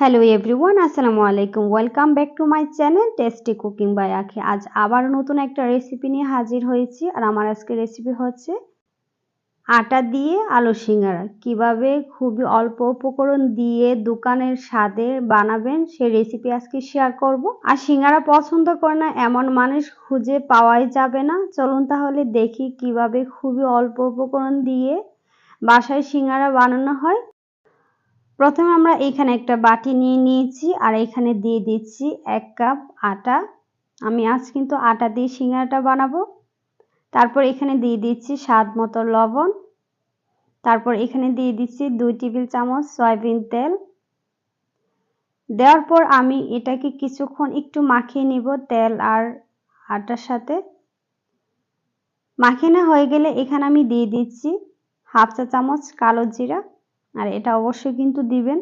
Hello everyone আসসালামু আলাইকুম welcome back to my channel tasty cooking by Akhi আজ আবার নতুন একটা রেসিপি নিয়ে হাজির হয়েছি আর আমার আজকে রেসিপি হচ্ছে আটা দিয়ে আলু সিঙ্গারা। কীভাবে খুবই অল্প উপকরণ দিয়ে দোকানের স্বাদে বানাবেন সেই রেসিপি আজকে শেয়ার করব। আর সিঙ্গারা পছন্দ করে না, এমন মানুষ খুঁজে পাওয়াই যাবে না। চলুন তাহলে দেখি কীভাবে খুবই অল্প উপকরণ দিয়ে বাসায় সিঙ্গারা বানানো হয়। প্রথমে আমরা এখানে একটা বাটি নিয়ে নিয়েছি, আর এখানে দিয়ে দিচ্ছি এক কাপ আটা। আমি আজ কিন্তু আটা দিয়ে সিঙ্গারাটা বানাবো। তারপর এখানে দিয়ে দিচ্ছি স্বাদ মতো লবণ। তারপর এখানে দিয়ে দিচ্ছি দুই টেবিল চামচ সয়াবিন তেল। দেওয়ার পর আমি এটাকে কিছুক্ষণ একটু মাখিয়ে নিব তেল আর আটার সাথে। মাখিয়ে না হয়ে গেলে এখানে আমি দিয়ে দিচ্ছি হাফ চা চামচ কালো জিরা। আর এটা অবশ্যই কিন্তু দিবেন।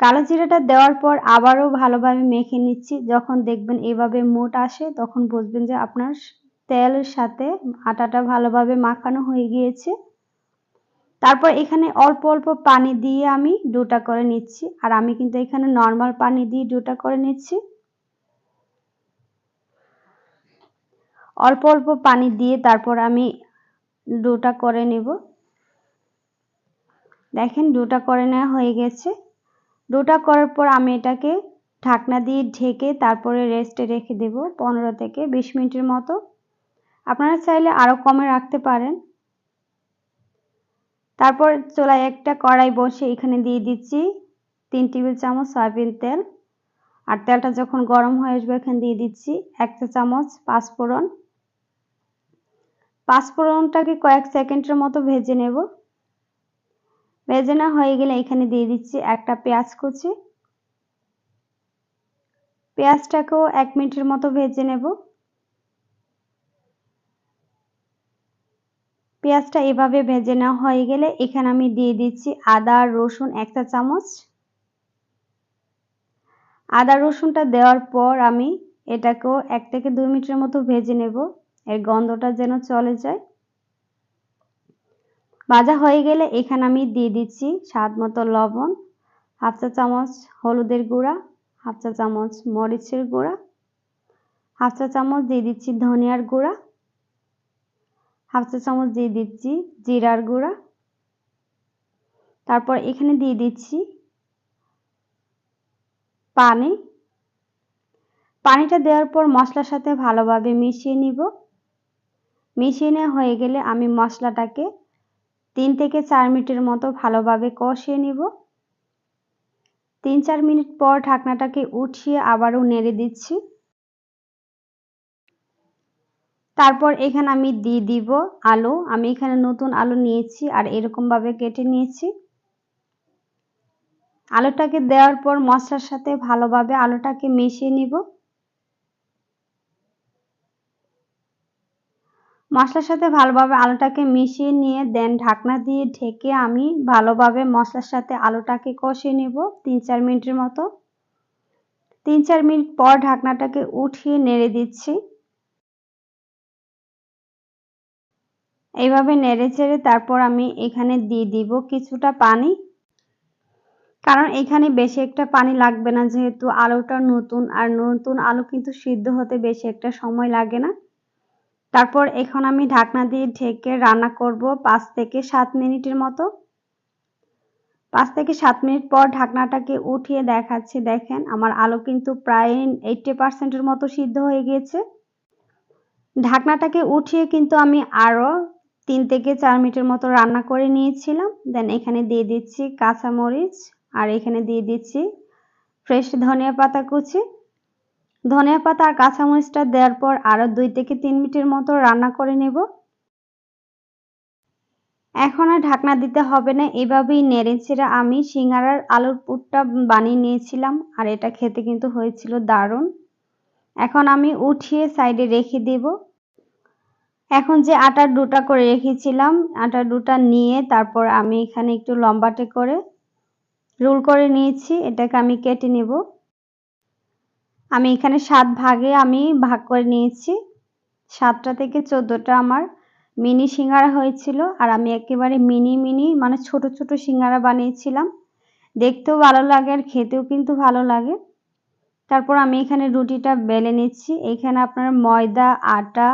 কালো জিরাটা দেওয়ার পর আবারও ভালোভাবে মেখে নিচ্ছি। যখন দেখবেন এভাবে মোট আসে, তখন বুঝবেন যে আপনার তেলের সাথে আটাটা ভালোভাবে মাখানো হয়ে গিয়েছে। তারপর এখানে অল্প অল্প পানি দিয়ে আমি ডোটা করে নিচ্ছি। আর আমি কিন্তু এখানে নর্মাল পানি দিয়ে ডোটা করে নিচ্ছি। অল্প অল্প পানি দিয়ে তারপর আমি ডোটা করে নেব। দেখেন ডোটা করে নেওয়া হয়ে গেছে। ডোটা করার পর আমি এটাকে ঢাকনা দিয়ে ঢেকে তারপরে রেস্টে রেখে দেব পনেরো থেকে বিশ মিনিটের মতো। আপনারা চাইলে আরও কমে রাখতে পারেন। তারপর চোলায় একটা কড়াই বসে এখানে দিয়ে দিচ্ছি তিন টেবিল চামচ সয়াবিন তেল। আর তেলটা যখন গরম হয়ে আসবে এখানে দিয়ে দিচ্ছি এক চা চামচ পাঁচফোড়ন। পাঁচফোড়নটাকে কয়েক সেকেন্ডের মতো ভেজে নেব। ভেজে না হয়ে গেলে এখানে দিয়ে দিচ্ছি একটা পেঁয়াজ কুচি। পেঁয়াজটাকেও এক মিনিটের মতো ভেজে নেব। পেঁয়াজটা এভাবে ভেজে নেওয়া হয়ে গেলে এখানে আমি দিয়ে দিচ্ছি আদা, রসুন একটা চামচ। আদা, রসুনটা দেওয়ার পর আমি এটাকেও এক থেকে দুই মিনিটের মতো ভেজে নেব। এর গন্ধটা যেন চলে যায়। ভাজা হয়ে গেলে এখানে আমি দিয়ে দিচ্ছি স্বাদ মতো লবণ, হাফ চা চামচ হলুদের গুঁড়া, হাফ চা চামচ মরিচের গুঁড়া, হাফ চা চামচ দিয়ে দিচ্ছি ধনিয়ার গুঁড়া, হাফ চা চামচ দিয়ে দিচ্ছি জিরার গুঁড়া। তারপর এখানে দিয়ে দিচ্ছি পানি। পানিটা দেওয়ার পর মশলার সাথে ভালোভাবে মিশিয়ে নিব। মিশিয়ে নেওয়া হয়ে গেলে আমি মশলাটাকে তিন থেকে চার মিনিটের মতো ভালোভাবে কষিয়ে নিব। তিন চার মিনিট পর ঢাকনাটাকে উঠিয়ে আবারও নেড়ে দিচ্ছি। তারপর এখানে আমি দিয়ে দিব আলু। আমি এখানে নতুন আলু নিয়েছি আর এরকমভাবে কেটে নিয়েছি। আলুটাকে দেওয়ার পর মশলার সাথে ভালোভাবে আলুটাকে মিশিয়ে নিব। মশলার সাথে ভালোভাবে আলুটাকে মিশিয়ে নিয়ে দেন ঢাকনা দিয়ে ঢেকে আমি ভালোভাবে মশলার সাথে আলুটাকে কষিয়ে নেব তিন চার মিনিটের মতো। তিন চার মিনিট পর ঢাকনাটাকে উঠিয়ে নেড়ে দিচ্ছি। এইভাবে নেড়ে চেড়ে তারপর আমি এখানে দিয়ে দিব কিছুটা পানি। কারণ এখানে বেশি একটা পানি লাগবে না, যেহেতু আলুটা নতুন, আর নতুন আলু কিন্তু সিদ্ধ হতে বেশি একটা সময় লাগে না। তারপর এখন আমি ঢাকনা দিয়ে ঢেকে রান্না করব পাঁচ থেকে সাত মিনিটের মতো। পাঁচ থেকে সাত মিনিট পর ঢাকনাটাকে উঠিয়ে দেখাচ্ছি, দেখেন আমার আলু কিন্তু প্রায় এইটটি পার্সেন্টের মতো সিদ্ধ হয়ে গিয়েছে। ঢাকনাটাকে উঠিয়ে কিন্তু আমি আরও তিন থেকে চার মিনিটের মতো রান্না করে নিয়েছিলাম। দেন এখানে দিয়ে দিচ্ছি কাঁচামরিচ আর এখানে দিয়ে দিচ্ছি ফ্রেশ ধনিয়া পাতা কুচি। ধনিয়া পাতা আর কাঁচামরিচটা দেওয়ার পর আরও দুই থেকে তিন মিনিটের মতো রান্না করে নেব। এখন আর ঢাকনা দিতে হবে না, এভাবেই নেড়ে ছেড়ে আমি সিঙ্গারার আলুর পুরটা বানিয়ে নিয়েছিলাম আর এটা খেতে কিন্তু হয়েছিল দারুণ। এখন আমি উঠিয়ে সাইডে রেখে দেব। এখন যে আটার ডুটা করে রেখেছিলাম, আটার ডুটা নিয়ে তারপর আমি এখানে একটু লম্বাটে করে রোল করে নিয়েছি, এটাকে আমি কেটে নেব। আমি এখানে সাত ভাগে আমি ভাগ করে নিয়েছি। সাতটা থেকে চোদ্দোটা আমার মিনি সিঙ্গারা হয়েছিল, আর আমি একেবারে মিনি মিনি মানে ছোট ছোট সিঙ্গারা বানিয়েছিলাম। দেখতেও ভালো লাগে আর খেতেও কিন্তু ভালো লাগে। তারপর আমি এখানে রুটিটা বেলে নিচ্ছি। এখানে আপনার ময়দা, আটা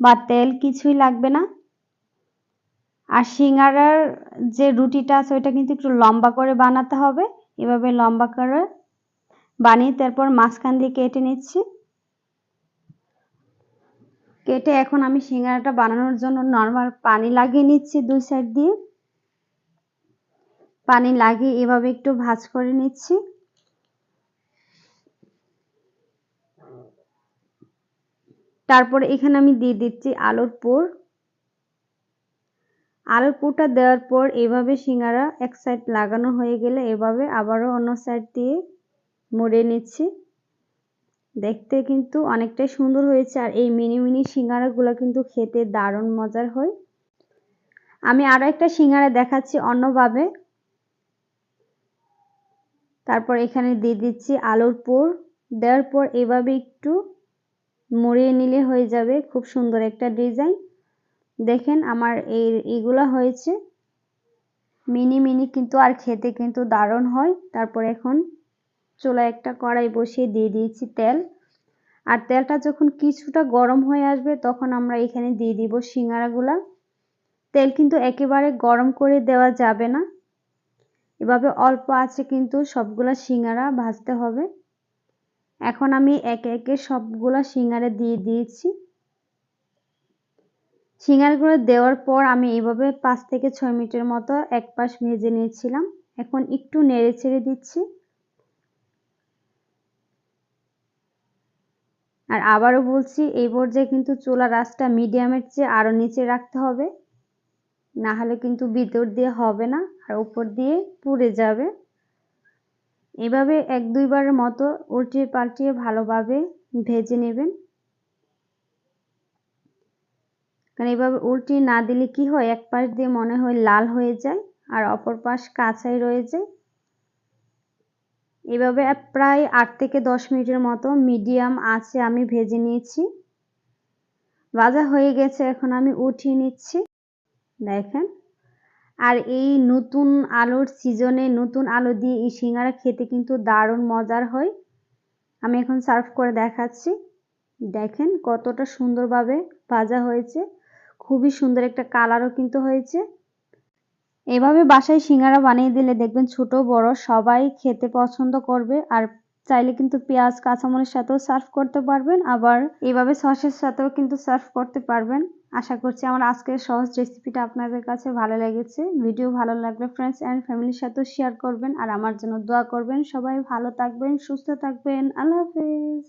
বা তেল কিছুই লাগবে না। আর সিঙ্গারার যে রুটিটা আছে, ওইটা কিন্তু একটু লম্বা করে বানাতে হবে। এভাবে লম্বা করে বানিয়ে তারপর মাঝখান দিয়ে কেটে নিচ্ছি। কেটে এখন আমি সিঙ্গারাটা বানানোর জন্য নর্মাল পানি লাগিয়ে নিচ্ছি দুই সাইড দিয়ে। পানি লাগিয়ে এভাবে একটু ভাজ করে নিচ্ছি। তারপর এখানে আমি দিয়ে দিচ্ছি আলুর পুর। আলুর পুরটা দেওয়ার পর এভাবে সিঙ্গারা এক সাইড লাগানো হয়ে গেলে এভাবে আবারও অন্য সাইড দিয়ে মুড়ে নিচ্ছি। দেখতে কিন্তু অনেকটাই সুন্দর হয়েছে আর এই মিনি মিনি সিঙ্গারাগুলো কিন্তু খেতে দারুণ মজার হয়। আমি আরও একটা সিঙ্গারা দেখাচ্ছি অন্যভাবে। তারপর এখানে দিয়ে দিচ্ছি আলুর পুর। দেওয়ার পর এভাবে একটু মুড়িয়ে নিলে হয়ে যাবে খুব সুন্দর একটা ডিজাইন। দেখেন আমার এই এগুলো হয়েছে। মিনি মিনি কিন্তু আর খেতে কিন্তু দারুণ হয়। তারপর এখন চুলা একটা কড়াই বসিয়ে দিয়ে দিয়েছি তেল। আর তেলটা যখন কিছুটা গরম হয়ে আসবে তখন আমরা এখানে দিয়ে দিব সিঙ্গারাগুলা। তেল কিন্তু একেবারে গরম করে দেওয়া যাবে না। এভাবে অল্প আছে কিন্তু সবগুলা সিঙ্গারা ভাজতে হবে। এখন আমি একে একে সবগুলা সিঙ্গারা দিয়ে দিয়েছি। সিঙ্গারগুলো দেওয়ার পর আমি এইভাবে পাঁচ থেকে ছয় মিনিটের মতো এক পাশ ভেজে নিয়েছিলাম। এখন একটু নেড়ে ছেড়ে দিচ্ছি। আর আবারও বলছি, এই পর্যায়ে কিন্তু চুলার আঁচটা মিডিয়ামের চেয়ে আরও নিচে রাখতে হবে। না হলে কিন্তু ভিতর দিয়ে হবে না, আর উপর দিয়ে পুড়ে যাবে। এভাবে এক দুইবারের মতো উল্টিয়ে পাল্টিয়ে ভালোভাবে ভেজে নেবেন। কারণ এইভাবে উল্টিয়ে না দিলে কি হয়, এক পাশ দিয়ে মনে হয় লাল হয়ে যায়, আর অপর পাশ কাঁচাই রয়ে যায়। এভাবে প্রায় আট থেকে দশ মিনিটের মতো মিডিয়াম আছে আমি ভেজে নিয়েছি। ভাজা হয়ে গেছে, এখন আমি উঠিয়ে নিচ্ছি। দেখেন, আর এই নতুন আলুর সিজনে নতুন আলু দিয়ে এই সিঙ্গারা খেতে কিন্তু দারুণ মজার হয়। আমি এখন সার্ভ করে দেখাচ্ছি। দেখেন কতটা সুন্দরভাবে ভাজা হয়েছে। খুবই সুন্দর একটা কালারও কিন্তু হয়েছে। এভাবে বাসায় সিঙ্গারা বানিয়ে দিলে দেখবেন ছোট, বড় সবাই খেতে পছন্দ করবে। আর চাইলে কিন্তু পেঁয়াজ, কাঁচামরিচের সাথেও সার্ভ করতে পারবেন। আবার এভাবে সসের সাথেও কিন্তু সার্ভ করতে পারবেন। আশা করছি আমার আজকের সহজ রেসিপিটা আপনাদের কাছে ভালো লেগেছে। ভিডিও ভালো লাগলে ফ্রেন্ডস অ্যান্ড ফ্যামিলির সাথেও শেয়ার করবেন। আর আমার জন্য দোয়া করবেন। সবাই ভালো থাকবেন, সুস্থ থাকবেন। আল্লাহ হাফেজ।